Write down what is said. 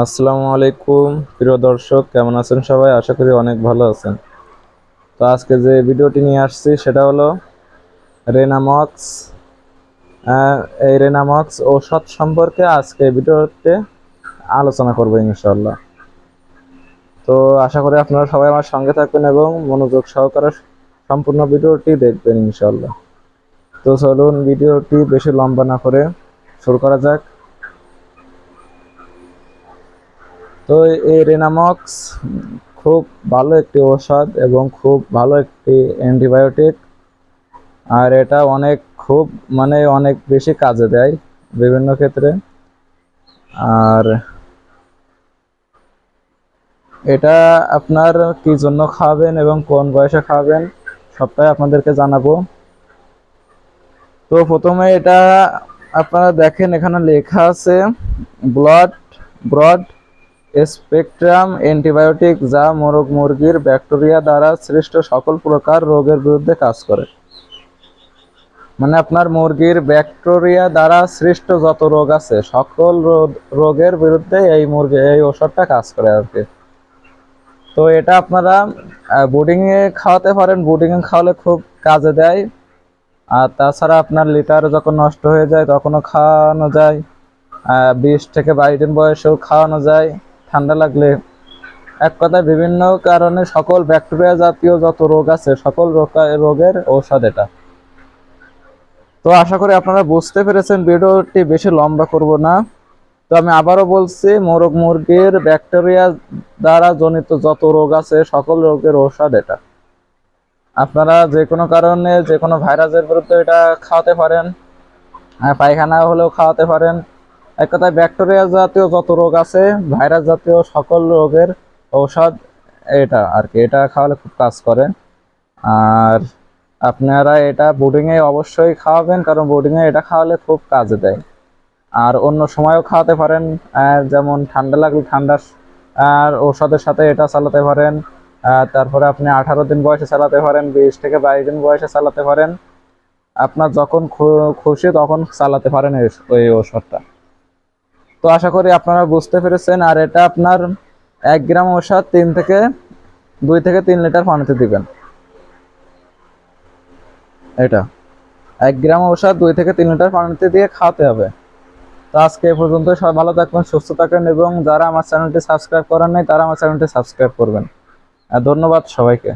আসসালামু আলাইকুম, প্রিয় দর্শক, কেমন আছেন সবাই? আশা করি অনেক ভালো আছেন। তো আজকে যে ভিডিওটি নিয়ে আসছি, সেটা হলো রেনামক্স এই রেনামক্স ঔষধ সম্পর্কে আজকে ভিডিওতে আলোচনা করব ইনশাল্লাহ তো আশা করি আপনারা সবাই আমার সঙ্গে থাকবেন এবং মনোযোগ সহকারে সম্পূর্ণ ভিডিওটি দেখবেন ইনশাল্লাহ তো চলুন, ভিডিওটি বেশি লম্বা না করে শুরু করা যাক। তো এই রেনামক্স খুব ভালো একটি ঔষধ এবং খুব ভালো একটি অ্যান্টিবায়োটিক। আর এটা অনেক খুব মানে অনেক বেশি কাজে দেয় বিভিন্ন ক্ষেত্রে। আর এটা আপনার কি জন্য খাওয়াবেন এবং কোন বয়সে খাওয়াবেন সবটাই আপনাদেরকে জানাব। তো প্রথমে এটা আপনারা দেখেন এখানে লেখা আছে ব্লড ব্রড স্পেকট্রাম অ্যান্টিবায়োটিক যা মোরগ মুরগির ব্যাকটেরিয়া দ্বারা সৃষ্ট সকল প্রকার রোগের বিরুদ্ধে কাজ করে। মানে আপনার মুরগির ব্যাকটেরিয়া দ্বারা সৃষ্ট যত রোগ আছে, সকল রোগের বিরুদ্ধে এই মুরগি, এই ওষুধটা কাজ করে আর কি। তো এটা আপনারা বোর্ডিং এ খাওয়াতে পারেন। বোর্ডিং এ খাওয়ালে খুব কাজে দেয়। আর তাছাড়া আপনার লিটার যখন নষ্ট হয়ে যায় তখনও খাওয়ানো যায়। বিশ থেকে বাইশ দিন বয়সেও খাওয়ানো যায়। ঠান্ডা লাগলে এক কথায় বিভিন্ন কারণে সকল ব্যাকটেরিয়া জাতীয় যত রোগ আছে, সকল রোগা- রোগের ঔষধ এটা। তো আশা করি আপনারা বুঝতে পেরেছেন, ভিডিওটি বেশি লম্বা করব না। তো আমি আবারও বলছি, মোরগ মুরগির ব্যাকটেরিয়া দ্বারা জনিত যত রোগ আছে, সকল রোগের ঔষধ এটা। আপনারা যে কোনো কারণে, যে কোনো ভাইরাসের বিরুদ্ধে এটা খাওয়াতে পারেন পায়খানা হলেও খাওয়াতে পারেন। এক কথায় ব্যাকটেরিয়া জাতীয় যত রোগ আছে, ভাইরাস জাতীয় সকল রোগের ঔষধ এটা আর কি, এটা খাওয়ালে খুব কাজ করে। আর আপনারা এটা বোর্ডিংয়ে অবশ্যই খাওয়াবেন, কারণ বোর্ডিংয়ে এটা খাওয়ালে খুব কাজে দেয়। আর অন্য সময়ও খাওয়াতে পারেন যেমন ঠান্ডা লাগলে ঠান্ডার আর ঔষধের সাথে এটা চালাতে পারেন। তারপরে আপনি আঠারো দিন বয়সে চালাতে পারেন, বিশ থেকে বাইশ দিন বয়সে চালাতে পারেন। আপনার যখন খুশি তখন চালাতে পারেন ওই ঔষধটা। তো আশা করি আপনারা বুঝতে পেরেছেন। আর এটা আপনার এক গ্রাম ঔষধ তিন থেকে দুই থেকে তিন লিটার পানিতে দিবেন। এটা। এক গ্রাম ঔষধ দুই থেকে তিন লিটার পানিতে দিয়ে খাওয়াতে হবে। তো আজকে এ পর্যন্ত সবাই ভালো থাকবেন, সুস্থ থাকবেন এবং যারা আমার চ্যানেলটি সাবস্ক্রাইব করেন নাই, তারা আমার চ্যানেলটি সাবস্ক্রাইব করবেন। ধন্যবাদ সবাইকে।